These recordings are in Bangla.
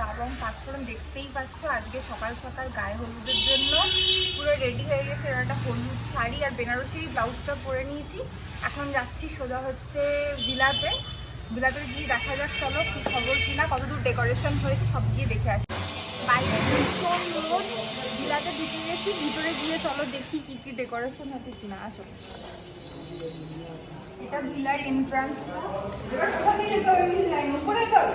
দাবং পাঁচফোড়ন দেখতেই পাচ্ছ। আজকে সকাল সকাল গায়ে হলুদের জন্য পুরো রেডি হয়ে গেছে একটা হলুদ শাড়ি আর বেনারসি ব্লাউজটা পরে নিয়েছি। এখন যাচ্ছি সোজা হচ্ছে বিলাতে। বিলাতে গিয়ে দেখা যাক, চলো কি খবর কিনা কতদূর ডেকোরেশন হয়েছে সব গিয়ে দেখে আসি। বাইরে ভীষণ রোদ, বিলাতে ঢুকে গেছি, ভিতরে গিয়ে চলো দেখি কি কি ডেকোরেশন হচ্ছে কিনা, আসো। এটা ভিলার এন্ট্রান্স উপরে যেতে হবে।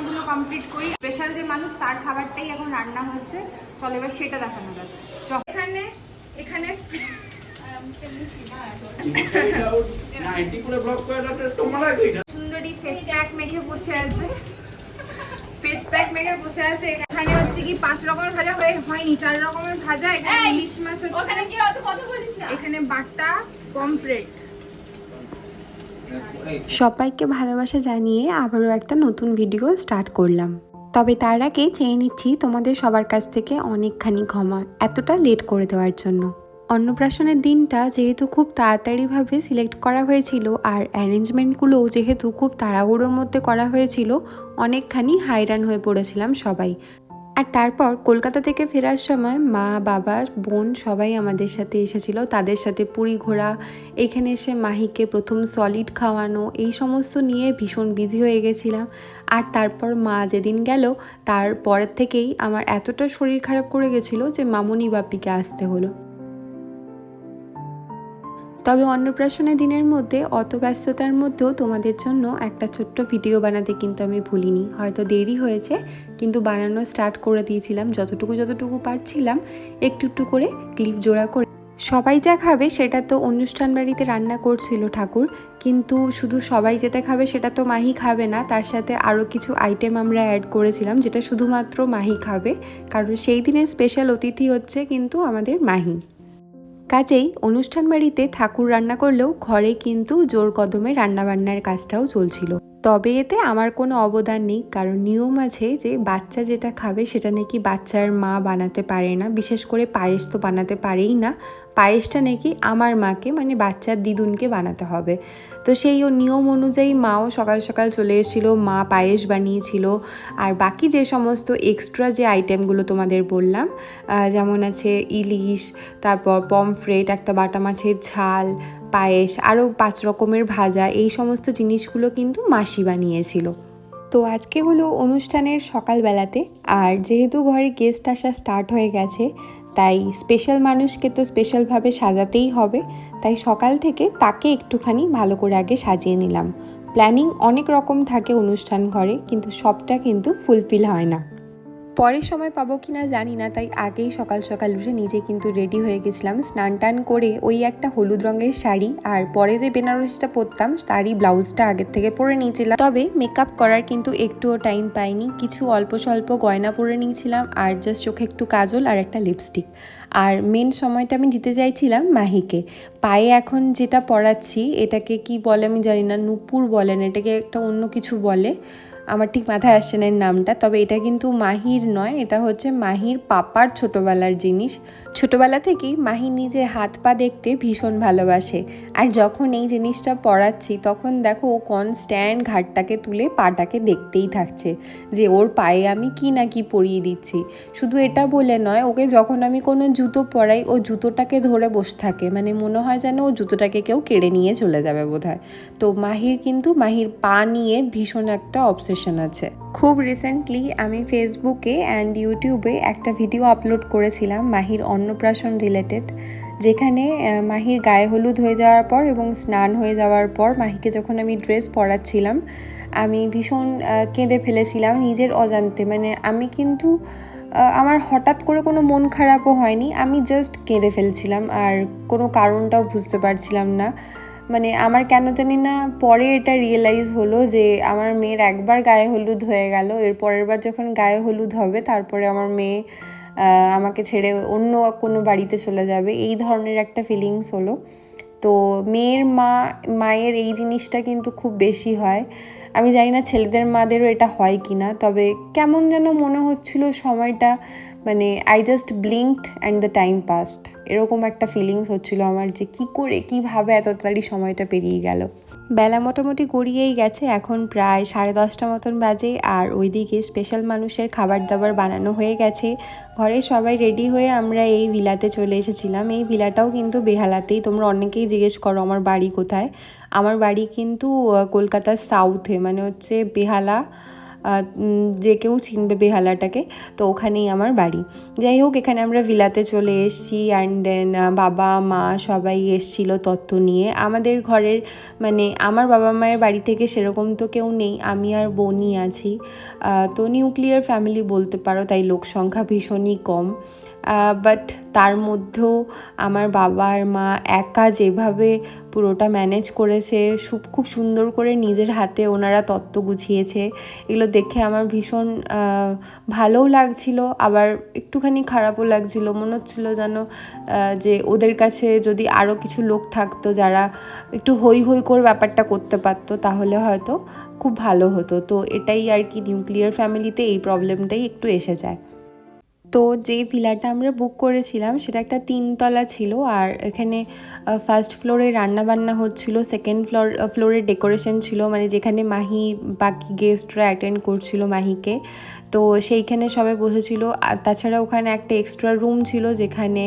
কমপ্লিট করি। স্পেশাল যে মানুষ তার খাবারটাই এখন রান্না হচ্ছে। চল এবার সেটা দেখানো যাক। এখানে এখানে সুন্দরী ফেস প্যাক মেখে বসে আছে। ফেস প্যাক মেখে বসে আছে। এখানে হচ্ছে কি পাঁচ রকমের ভাজা হয়ে হয়নি চার রকমের ভাজা। এখানে ইলিশ মাছ ওখানে কি অত কথা বলিস না। এখানে বাটা পমফ্রেট। সবাইকে ভালোবাসা জানিয়ে আবারও একটা নতুন ভিডিও স্টার্ট করলাম। তবে তার আগে চেয়ে নিচ্ছি তোমাদের সবার কাছ থেকে অনেকখানি ক্ষমা, এতটা লেট করে দেওয়ার জন্য। অন্নপ্রাশনের দিনটা যেহেতু খুব তাড়াতাড়িভাবে সিলেক্ট করা হয়েছিল আর অ্যারেঞ্জমেন্টগুলোও যেহেতু খুব তাড়াহুড়োর মধ্যে করা হয়েছিল, অনেকখানি হাইরান হয়ে পড়েছিলাম সবাই। আর তারপর কলকাতা থেকে ফেরার সময় মা, বাবা, বোন সবাই আমাদের সাথে এসেছিল। তাদের সাথে পুরী ঘোরা, এখানে এসে মাহিকে প্রথম সলিড খাওয়ানো, এই সমস্ত নিয়ে ভীষণ বিজি হয়ে গেছিলাম। আর তারপর মা যেদিন গেল তারপরের থেকেই আমার এতটা শরীর খারাপ করে গেছিল যে মামনি বাপিকে আসতে হলো। তবে অন্নপ্রাশনের দিনের মধ্যে অত ব্যস্ততার মধ্যেও তোমাদের জন্য একটা ছোট্ট ভিডিও বানাতে কিন্তু আমি ভুলিনি। হয়তো দেরি হয়েছে, কিন্তু বানানো স্টার্ট করে দিয়েছিলাম। যতটুকু যতটুকু পারছিলাম, একটু একটু করে ক্লিপ জোড়া করে। সবাই যা খাবে সেটা তো অনুষ্ঠান বাড়িতে রান্না করছিল ঠাকুর, কিন্তু শুধু সবাই যেটা খাবে সেটা তো মাহি খাবে না। তার সাথে আরও কিছু আইটেম আমরা অ্যাড করেছিলাম, যেটা শুধুমাত্র মাহি খাবে। কারণ সেই দিনের স্পেশাল অতিথি হচ্ছে কিন্তু আমাদের মাহি। কাজেই অনুষ্ঠান বাড়িতে ঠাকুর রান্না করলেও ঘরে কিন্তু জোর কদমে রান্নাবান্নার কাজটাও চলছিল। তবে এতে আমার কোনো অবদান নেই, কারণ নিয়ম আছে যে বাচ্চা যেটা খাবে সেটা নাকি বাচ্চার মা বানাতে পারে না, বিশেষ করে পায়েস তো বানাতে পারেই না। পায়েসটা নাকি আমার মাকে মানে বাচ্চার দিদুনকে বানাতে হবে। তো সেই নিয়ম অনুযায়ী মাও সকাল সকাল চলে এসেছিল, মা পায়েস বানিয়েছিল। আর বাকি যে সমস্ত এক্সট্রা যে আইটেমগুলো তোমাদের বললাম যেমন আছে ইলিশ, তারপর পমফ্রেট একটা বাটা মাছের ঝাল পায়েস, আরও পাঁচ রকমের ভাজা, এই সমস্ত জিনিসগুলো কিন্তু মাসি বানিয়েছিল। তো আজকে হলো অনুষ্ঠানের সকালবেলাতে। আর যেহেতু ঘরে গেস্ট আসা স্টার্ট হয়ে গেছে, তাই স্পেশাল মানুষকে তো স্পেশালভাবে সাজাতেই হবে। তাই সকাল থেকে তাকে একটুখানি ভালো করে আগে সাজিয়ে নিলাম। প্ল্যানিং অনেক রকম থাকে অনুষ্ঠান ঘরে, কিন্তু সবটা কিন্তু ফুলফিল হয় না। পরের সময় পাবো কি না জানি না, তাই আগেই সকাল সকাল উঠে নিজে কিন্তু রেডি হয়ে গেছিলাম। স্নান টান করে ওই একটা হলুদ রঙের শাড়ি আর পরে যে বেনারসিটা পরতাম, তারই ব্লাউজটা আগের থেকে পরে নিয়েছিলাম। তবে মেকআপ করার কিন্তু একটুও টাইম পাইনি, কিছু অল্প স্বল্প গয়না পরে নিয়েছিলাম আর জাস্ট চোখে একটু কাজল আর একটা লিপস্টিক আর মেন সময়টা আমি দিতে চাইছিলাম মাহিকে। পায়ে এখন যেটা পরাচ্ছি, এটাকে কি বলে আমি জানি না, নুপুর বলেন এটাকে একটা অন্য কিছু বলে। আমার ঠিক মাথায় আসছে না এর নামটা, তবে এটা কিন্তু মাহির নয়, এটা হচ্ছে মাহির পাপার ছোটবেলার জিনিস। ছোটবেলা থেকেই মাহি নিজের হাত পা দেখতে ভীষণ ভালোবাসে, আর যখন এই জিনিসটা পড়াচ্ছি, তখন দেখো ও কনস্ট্যান্ট ঘাটটাকে তুলে পাটাকে দেখতেই থাকছে, যে ওর পায়ে আমি কি না কি পরিয়ে দিচ্ছি। শুধু এটা বলে নয়, ওকে যখন আমি কোনো জুতো পরাই, ও জুতোটাকে ধরে বসে থাকে মানে মনে হয় যেন ও জুতোটাকে কেউ কেড়ে নিয়ে চলে যাবে বোধহয়। তো মাহির কিন্তু মাহির পা নিয়ে ভীষণ একটা অবসেশন আছে। খুব রিসেন্টলি আমি ফেসবুকে অ্যান্ড ইউটিউবে একটা ভিডিও আপলোড করেছিলাম, মাহির অন্নপ্রাশন রিলেটেড যেখানে মাহির গায়ে হলুদ হয়ে যাওয়ার পর এবং স্নান হয়ে যাওয়ার পর মাহিকে যখন আমি ড্রেস পরাচ্ছিলাম, আমি ভীষণ কেঁদে ফেলেছিলাম নিজের অজান্তে। মানে আমি কিন্তু আমার হঠাৎ করে কোনো মন খারাপও হয়নি, আমি জাস্ট কেঁদে ফেলছিলাম আর কোনো কারণটাও বুঝতে পারছিলাম না। মানে আমার কেন জানি না পরে এটা রিয়েলাইজ হলো যে আমার মেয়ের একবার গায়ে হলুদ হয়ে গেল। এর পরের বার যখন গায়ে হলুদ হবে, তারপরে আমার মেয়ে আমাকে ছেড়ে অন্য কোনো বাড়িতে চলে যাবে। এই ধরনের একটা ফিলিংস হলো। তো মেয়ের মা, মায়ের এই জিনিসটা কিন্তু খুব বেশি হয়। আমি জানি না ছেলেদের, মাদেরও এটা হয় কি না তবে কেমন যেন মনে হচ্ছিল সময়টা মানে I just blinked and the time passed এরকম একটা ফিলিংস হচ্ছিল আমার যে, কি করে, কীভাবে এত তাড়াতাড়ি সময়টা পেরিয়ে গেল? বেলা মোটামুটি গড়িয়েই গেছে, এখন প্রায় সাড়ে দশটা মতন বাজে, আর ওইদিকে স্পেশাল মানুষের খাবার দাবার বানানো হয়ে গেছে। ঘরে সবাই রেডি হয়ে আমরা এই ভিলাতে চলে এসেছিলাম। এই ভিলাটাও কিন্তু বেহালাতেই, তোমরা অনেকেই জিজ্ঞেস করো, আমার বাড়ি কোথায়? আমার বাড়ি কিন্তু কলকাতার সাউথে মানে হচ্ছে বেহালা। যে কেউ চিনবে বেহালাটাকে, তো ওখানেই আমার বাড়ি। যাই হোক, এখানে আমরা ভিলাতে চলে এসেছি অ্যান্ড দেন বাবা, মা সবাই এসছিল তত্ত্ব নিয়ে। আমাদের ঘরের মানে আমার বাবা মায়ের বাড়ি থেকে সেরকম তো কেউ নেই, আমি আর বোনই আছি। তো নিউক্লিয়ার ফ্যামিলি বলতে পারো, তাই লোক সংখ্যা ভীষণই কম। বাট তার মধ্যেও আমার বাবা আর মা একা যেভাবে পুরোটা ম্যানেজ করেছে খুব সুন্দর করে নিজের হাতে ওনারা তত্ত্ব গুছিয়েছে। এগুলো দেখে আমার ভীষণ ভালোও লাগছিল, আবার একটুখানি খারাপও লাগছিল। মনে হচ্ছিল যেন যে ওদের কাছে যদি আরও কিছু লোক থাকতো যারা একটু হই হই করে ব্যাপারটা করতে পারতো, তাহলে হয়তো খুব ভালো হতো। তো এটাই আর কি নিউক্লিয়ার ফ্যামিলিতে এই প্রবলেমটাই একটু এসে যায়। তো যে ভিলাটা আমরা বুক করেছিলাম, সেটা একটা তিনতলা ছিল। আর এখানে ফার্স্ট ফ্লোরে রান্না বান্না হচ্ছিল সেকেন্ড ফ্লোর ফ্লোরে ডেকোরেশন ছিল। মানে যেখানে মাহি, বাকি গেস্টরা অ্যাটেন্ড করছিল মাহিকে। তো সেইখানে সবাই বসেছিল। আর তাছাড়া ওখানে একটা এক্সট্রা রুম ছিল যেখানে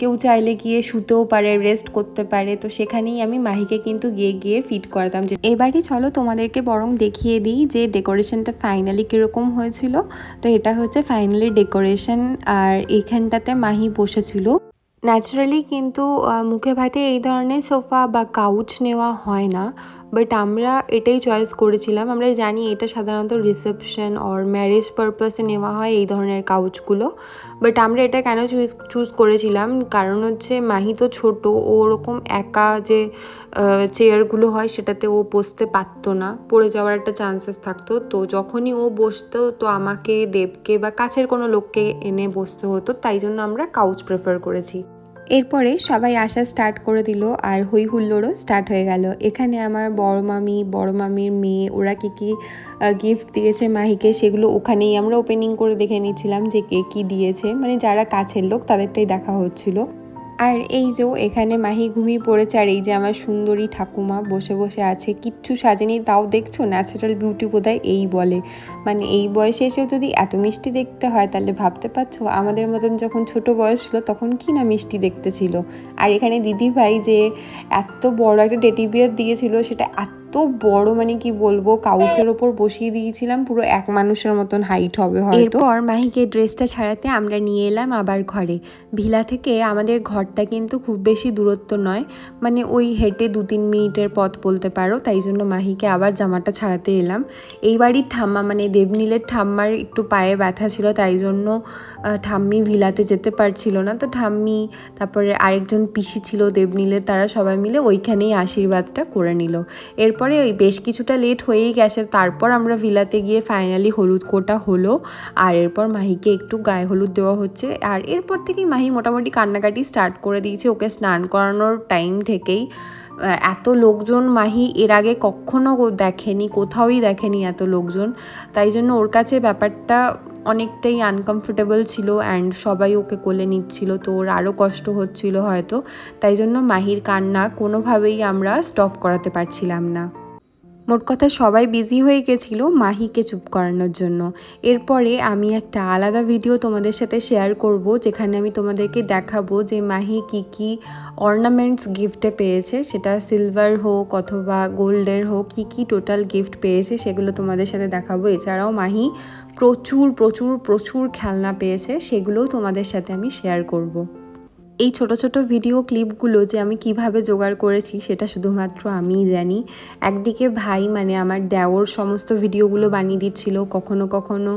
কেউ চাইলে গিয়ে শুতেও পারে রেস্ট করতে পারে। তো সেখানেই আমি মাহিকে কিন্তু গিয়ে গিয়ে ফিট করাতাম যে এবারই চলো তোমাদেরকে বরং দেখিয়ে দিই যে ডেকোরেশনটা ফাইনালি কীরকম হয়েছিল। তো এটা হচ্ছে ফাইনালি ডেকোরেশন আর এইখানটাতে মাহি বসেছিল। ন্যাচারালি কিন্তু মুখে ভাতে এই ধরনের সোফা বা কাউচ নেওয়া হয় না। বাট আমরা এটাই চয়েস করেছিলাম। আমরা জানি এটা সাধারণত রিসেপশন অর ম্যারেজ পারপাসে নেওয়া হয় এই ধরনের কাউচগুলো বাট আমরা এটা কেন চুজ চুজ করেছিলাম? কারণ হচ্ছে মাহি তো ছোট ওরকম একা যে চেয়ারগুলো হয় সেটাতে ও বসতে পারতো না। পড়ে যাওয়ার একটা চান্সেস থাকতো। তো যখনই ও বসতো, তো আমাকে, দেবকে বা কাছের কোনো লোককে এনে বসতে হতো। তাই জন্য আমরা কাউচ প্রেফার করেছি। এরপরে সবাই আসা স্টার্ট করে দিল আর হই হুল্লোড়ও স্টার্ট হয়ে গেল। এখানে আমার বড় মামি বড় মামির মেয়ে, ওরা কী কী গিফট দিয়েছে মাহিকে সেগুলো ওখানেই আমরা ওপেনিং করে দেখে নিচ্ছিলাম যে কে কী দিয়েছে। মানে যারা কাছের লোক তাদেরটাই দেখা হচ্ছিল। আর এই যে এখানে মাহি ঘুমিয়ে পড়েছে আর এই যে আমার সুন্দরী ঠাকুমা বসে বসে আছে। কিচ্ছু সাজেনি, তাও দেখছ? ন্যাচারাল বিউটি বোধহয় এই বলে। মানে এই বয়সে এসেও যদি এত মিষ্টি দেখতে হয়, তাহলে ভাবতে পারছ? আমাদের মতন যখন ছোট বয়স ছিল তখন কি না মিষ্টি দেখতে ছিল? আর এখানে দিদিভাই যে এত বড় একটা টেটি বিয়ার দিয়েছিল, সেটা এত বড় মানে কি বলব কাউচের ওপর বসিয়ে দিয়েছিলাম, পুরো এক মানুষের মতন হাইট হবে হয়তো। এরপর মাহিকে ড্রেসটা ছাড়াতে আমরা নিয়ে এলাম আবার ঘরে। ভিলা থেকে আমাদের ঘরটা কিন্তু খুব বেশি দূরত্ব নয় মানে ওই হেঁটে দু তিন মিনিটের পথ বলতে পারো, তাই জন্য মাহিকে আবার জামাটা ছাড়াতে এলাম। এই বাড়ির ঠাম্মা মানে দেবনীলের ঠাম্মার একটু পায়ে ব্যথা ছিল, তাই জন্য ঠাম্মি ভিলাতে যেতে পারছিল না। তো ঠাম্মি, তারপরে আরেকজন পিসি ছিল দেবনীলের, তারা সবাই মিলে ওইখানেই আশীর্বাদটা করে নিল। এরপরে ওই বেশ কিছুটা লেট হয়েই গেছে। তারপর আমরা ভিলাতে গিয়ে ফাইনালি হলুদ কোটা হলো। আর এরপর মাহিকে একটু গায়ে হলুদ দেওয়া হচ্ছে। আর এরপর থেকেই মাহি মোটামুটি কান্নাকাটি স্টার্ট করে দিয়েছে। ওকে স্নান করানোর টাইম থেকেই। এত লোকজন মাহি এর আগে কখনো দেখেনি, কোথাওই দেখেনি এত লোকজন। তাই জন্য ওর কাছে ব্যাপারটা অনেকটাই আনকমফোর্টেবল ছিল অ্যান্ড সবাই ওকে কোলে নিচ্ছিল। তো ওর আরও কষ্ট হচ্ছিল হয়তো। তাই জন্য মাহির কান্না কোনোভাবেই আমরা স্টপ করাতে পারছিলাম না। মোট কথা সবাই বিজি হয়ে গেছিল মাহিকে চুপ করানোর জন্য। এরপরে আমি একটা আলাদা ভিডিও তোমাদের সাথে শেয়ার করব, যেখানে আমি তোমাদেরকে দেখাবো যে মাহি কি কি অর্নামেন্টস গিফটে পেয়েছে। সেটা সিলভার হোক অথবা গোল্ডের হোক, কি কি টোটাল গিফট পেয়েছে সেগুলো তোমাদের সাথে দেখাবো। এছাড়াও মাহি প্রচুর প্রচুর প্রচুর খেলনা পেয়েছে, সেগুলোও তোমাদের সাথে আমি শেয়ার করব। এই ছোট ছোট ভিডিও ক্লিপগুলো যে আমি কীভাবে জোগাড় করেছি সেটা শুধুমাত্র আমিই জানি। একদিকে ভাই মানে আমার দেওর সমস্ত ভিডিওগুলো বানিয়ে দিচ্ছিল, কখনো কখনো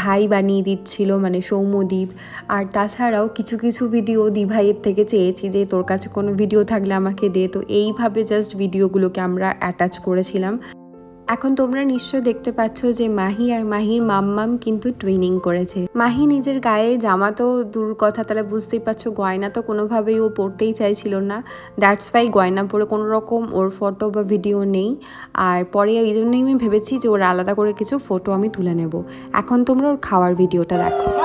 ভাই বানিয়ে দিচ্ছিল মানে সৌম্যদীপ। আর তাছাড়াও কিছু কিছু ভিডিও দিভাইয়ের থেকে চেয়েছি যে তোর কাছে কোনো ভিডিও থাকলে আমাকে দে। তো এইভাবে জাস্ট ভিডিওগুলোকে আমরা অ্যাটাচ করেছিলাম। এখন তোমরা নিশ্চয় দেখতে পাচ্ছ যে মাহি আর মাহির মাম্মাম কিন্তু টুইনিং করেছে। মাহি নিজের গায়ে জামা তো দূর কথা, তাহলে বুঝতেই পারছ, গয়না তো কোনোভাবেই ও পড়তেই চাইছিল না। দ্যাটস ওয়াই গয়না পরে কোনো রকম ওর ফটো বা ভিডিও নেই। আর পরে এই জন্যই আমি ভেবেছি যে ওর আলাদা করে কিছু ফটো আমি তুলে নেব। এখন তোমরা ওর খাওয়ার ভিডিওটা দেখো।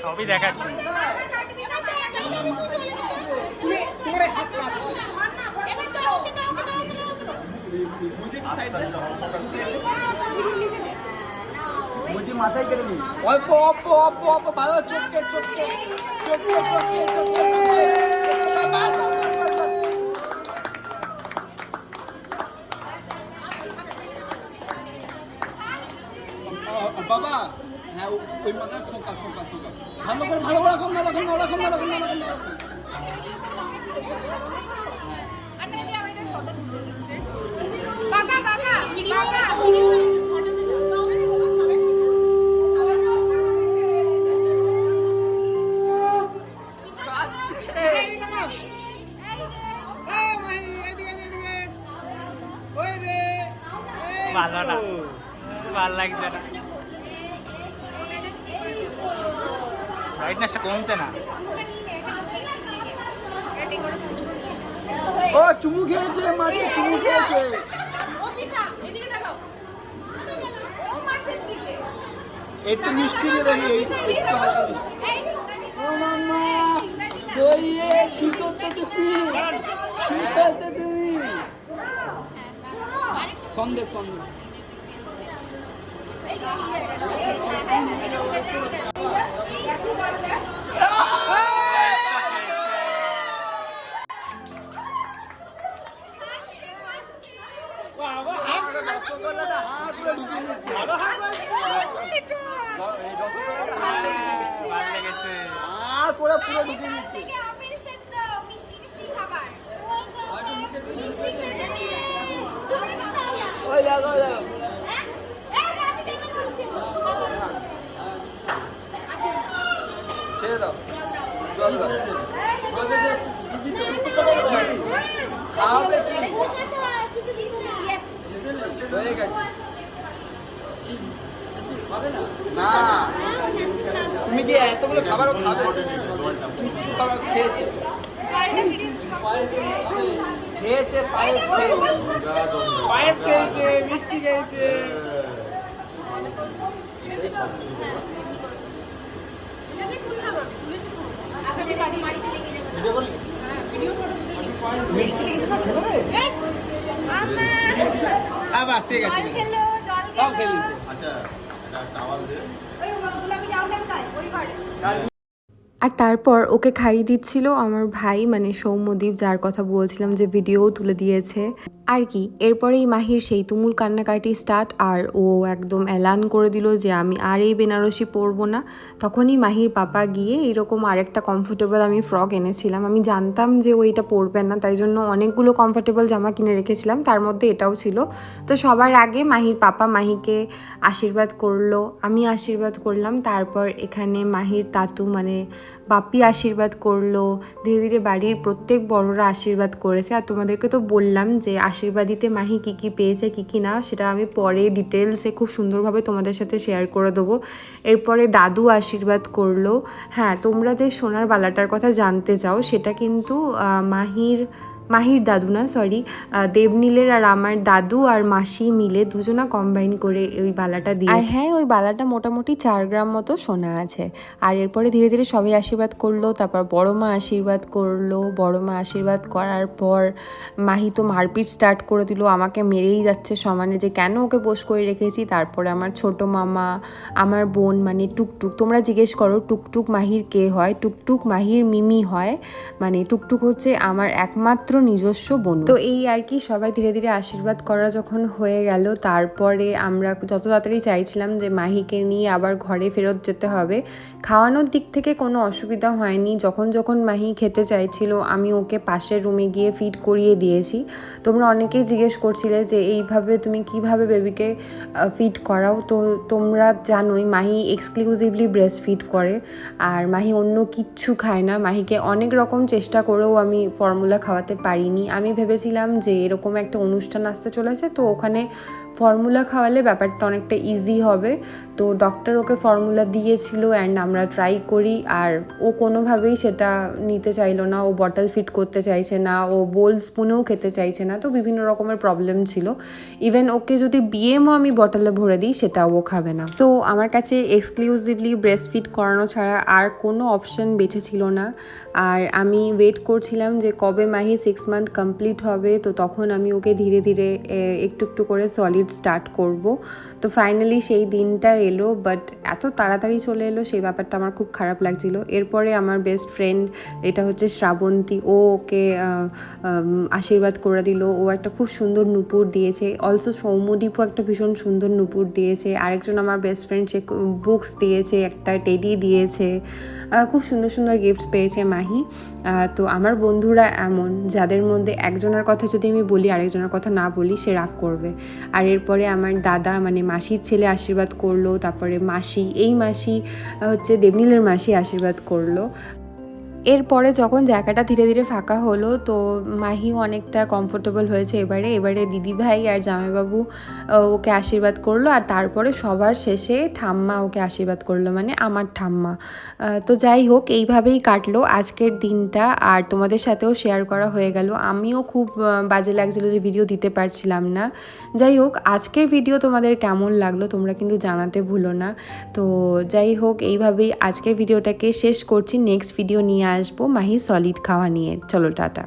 সবই দেখাচ্ছি। তুমি তোমার হাত পাস অল্প অল্প অল্প অল্প ভালো চোখে চোখে চোখে চোখে চোখে বাবা হ্যাঁ ওই মাথায় শোকা শোকা শোকা। ভালো করে ভালো করে রাখুন না রাখুন রাখুন রাখুন রাখুন না বাবা বাবা বাবা। ভালো না ভালো লাগছে না। ব্রাইটনেসটা কমছে না। ও, চুমু খেয়েছে মাছে চুমু খেয়েছে। একটু মিষ্টি দিয়ে দেবি ও মাম্মা কই কি করতে তুমি কি করতে তুমি সন্দেশ সন্দেশ। না তুমি কি এতগুলো খাবারও খাবে কিচ্ছু খাবার খেয়েছে খেয়েছে পায়েস খেয়েছে পায়েস খেয়েছে মিষ্টি খেয়েছে মিষ্টি কিছু না খেতে হবে আবার ঠিক আছে সব খেয়ে নিচ্ছে ওই গোলাপি জামটা কোথায় ওই ঘরে। আর তারপর ওকে খাইয়ে দিচ্ছিল আমার ভাই মানে সৌম্যদীপ যার কথা বলছিলাম যে ভিডিও তুলে দিয়েছে। আর কি, এরপরেই মাহির সেই তুমুল কান্নাকাটি স্টার্ট আর ও একদম এলান করে দিল যে আমি আর এই বেনারসি পরবো না। তখনই মাহির পাপা গিয়ে এরকম আরেকটা কমফোর্টেবল আমি ফ্রক এনেছিলাম। আমি জানতাম যে ও এটা পরবে না, তাই জন্য অনেকগুলো কমফোর্টেবল জামা কিনে রেখেছিলাম। তার মধ্যে এটাও ছিল। তো সবার আগে মাহির পাপা মাহিকে আশীর্বাদ করল, আমি আশীর্বাদ করলাম। তারপর এখানে মাহির তাতু মানে বাপি আশীর্বাদ করল। ধীরে ধীরে বাড়ির প্রত্যেক বড়রা আশীর্বাদ করেছে। আর তোমাদেরকে তো বললাম যে আশীর্বাদিতে মাহি কী কী পেয়েছে, কী কী না, সেটা আমি পরে ডিটেলসে খুব সুন্দরভাবে তোমাদের সাথে শেয়ার করে দেবো। এরপরে দাদু আশীর্বাদ করল। হ্যাঁ তোমরা যে সোনার বালাটার কথা জানতে চাও, সেটা কিন্তু মাহির মাহির দাদু না সরি দেবনীলের আর আমার দাদু আর মাসি মিলে দুজনা কম্বাইন করে ওই বালাটা দিয়ে আর হ্যাঁ ওই বালাটা মোটামুটি চার গ্রাম মতো সোনা আছে। আর এরপরে ধীরে ধীরে সবাই আশীর্বাদ করল তারপর বড় মা আশীর্বাদ করল বড় মা আশীর্বাদ করার পর মাহি তো মারপিট স্টার্ট করে দিল আমাকে মেরেই যাচ্ছে সমানে যে কেন ওকে পোষ করে রেখেছি তারপরে আমার ছোট মামা আমার বোন মানে টুকটুক তোমরা জিজ্ঞেস করো টুকটুক মাহির কে হয়? টুকটুক মাহির মিমি হয় মানে টুকটুক হচ্ছে আমার একমাত্র নিজস্ব বোন তো এই আর কি সবাই ধীরে ধীরে আশীর্বাদ করা যখন হয়ে গেল, তারপরে আমরা যত তাড়াতাড়ি চাইছিলাম যে মাহিকে নিয়ে আবার ঘরে ফেরত যেতে হবে, খাওয়ানোর দিক থেকে কোনো অসুবিধা হয়নি। যখন যখন মাহি খেতে চাইছিল, আমি ওকে পাশের রুমে গিয়ে ফিড করিয়ে দিয়েছি। তোমরা অনেকেই জিজ্ঞেস করছিলে যে এইভাবে তুমি কীভাবে বেবিকে ফিড করাও? তো তোমরা জানোই মাহি এক্সক্লুসিভলি ব্রেস্ট ফিড করে, আর মাহি অন্য কিচ্ছু খায় না। মাহিকে অনেক রকম চেষ্টা করেও আমি ফর্মুলা খাওয়াতে পারিনি। আমি ভেবেছিলাম যে এরকম একটা অনুষ্ঠান আসতে চলেছে তো ওখানে ফর্মুলা খাওয়ালে ব্যাপারটা অনেকটা ইজি হবে। তো ডক্টর ওকে ফর্মুলা দিয়েছিল অ্যান্ড আমরা ট্রাই করি আর ও কোনোভাবেই সেটা নিতে চাইলো না, ও বটল ফিট করতে চাইছে না, ও বোল স্পুনেও খেতে চাইছে না, তো বিভিন্ন রকমের প্রবলেম ছিল। ইভেন ওকে যদি বিএমও আমি বটলে ভরে দিই সেটাও ও খাবে না। সো আমার কাছে এক্সক্লুসিভলি ব্রেস্ট ফিট করানো ছাড়া আর কোনো অপশন বেঁচে ছিল না। আর আমি ওয়েট করছিলাম যে কবে মাহি সিক্স মান্থ কমপ্লিট হবে, তো তখন আমি ওকে ধীরে ধীরে একটু একটু করে সলিড স্টার্ট করব। তো ফাইনালি সেই দিনটা এলো বাট এত তাড়াতাড়ি চলে এলো, সেই ব্যাপারটা আমার খুব খারাপ লাগছিল। এরপরে আমার বেস্ট ফ্রেন্ড এটা হচ্ছে শ্রাবন্তী, ও ওকে আশীর্বাদ করে দিল। ও একটা খুব সুন্দর নুপুর দিয়েছে। অলসো সৌম্যদীপও একটা ভীষণ সুন্দর নুপুর দিয়েছে। আরেকজন আমার বেস্ট ফ্রেন্ড সে বুকস দিয়েছে, একটা টেডি দিয়েছে। খুব সুন্দর সুন্দর গিফটস পেয়েছে মাহি। তো আমার বন্ধুরা এমন, যাদের মধ্যে একজনের কথা যদি আমি বলি, আরেকজনের কথা না বলি, সে রাগ করবে। আর এরপরে আমার দাদা মানে মাসির ছেলে আশীর্বাদ করল, তারপরে মাসি, এই মাসি হচ্ছে দেবনীলের মাসি আশীর্বাদ করল। এরপরে যখন জায়গাটা ধীরে ধীরে ফাঁকা হলো, তো মাহিও অনেকটা কমফোর্টেবল হয়েছে এবারে। এবারে দিদিভাই আর জামাইবাবু ওকে আশীর্বাদ করল আর তারপরে সবার শেষে ঠাম্মা ওকে আশীর্বাদ করল মানে আমার ঠাম্মা। তো যাই হোক, এইভাবেই কাটলো আজকের দিনটা আর তোমাদের সাথেও শেয়ার করা হয়ে গেল। আমিও খুব বাজে লাগছিল যে ভিডিও দিতে পারছিলাম না। যাই হোক, আজকের ভিডিও তোমাদের কেমন লাগল তোমরা কিন্তু জানাতে ভুলো না। তো যাই হোক, এইভাবেই আজকের ভিডিওটাকে শেষ করছি। নেক্সট ভিডিও নিয়ে আসব মাহি সলিড খাওয়া নিয়ে। চলো টাটা।